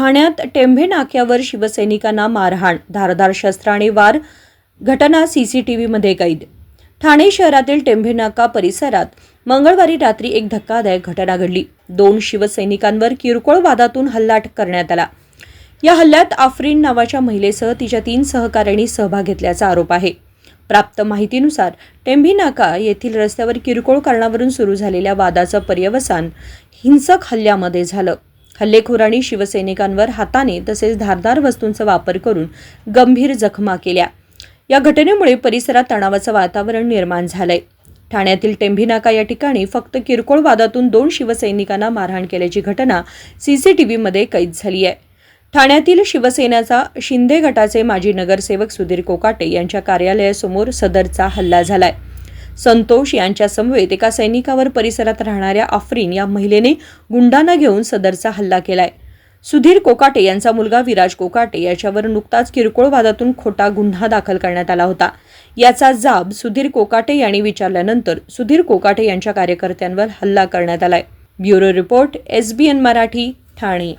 ठाण्यात टेंभे नाक्यावर शिवसैनिकांना मारहाण धारदार शस्त्राने वार घटना सीसीटीव्हीमध्ये कैद. ठाणे शहरातील टेंभे नाका परिसरात मंगळवारी रात्री एक धक्कादायक घटना घडली. दोन शिवसैनिकांवर किरकोळ वादातून हल्ला करण्यात आला. या हल्ल्यात आफरीन नावाच्या महिलेसह तिच्या तीन सहकाऱ्यांनी सहभाग घेतल्याचा आरोप आहे. प्राप्त माहितीनुसार टेंभी नाका येथील रस्त्यावर किरकोळ कारणावरून सुरू झालेल्या वादाचं पर्यवसान हिंसक हल्ल्यामध्ये झालं. हल्लेखोरांनी शिवसैनिकांवर हाताने तसेच धारदार वस्तूंचा वापर करून गंभीर जखमा केल्या. या घटनेमुळे परिसरात तणावाचं वातावरण निर्माण झालंय. ठाण्यातील टेंभीनाका या ठिकाणी फक्त किरकोळ वादातून दोन शिवसैनिकांना मारहाण केल्याची घटना सीसीटीव्हीमध्ये कैद झाली आहे. ठाण्यातील शिवसेनेचा शिंदे गटाचे माजी नगरसेवक सुधीर कोकाटे यांच्या कार्यालयासमोर सदरचा हल्ला झालाय. संतोष यांच्यासमवेत एका सैनिकावर परिसरात राहणाऱ्या आफरीन या महिलेने गुंडांना घेऊन सदरचा हल्ला केलाय. सुधीर कोकाटे यांचा मुलगा विराज कोकाटे याच्यावर नुकताच किरकोळ वादातून खोटा गुन्हा दाखल करण्यात आला होता. याचा जाब सुधीर कोकाटे यांनी विचारल्यानंतर सुधीर कोकाटे यांच्या कार्यकर्त्यांवर हल्ला करण्यात आलाय. Bureau report SBN Marathi Thane.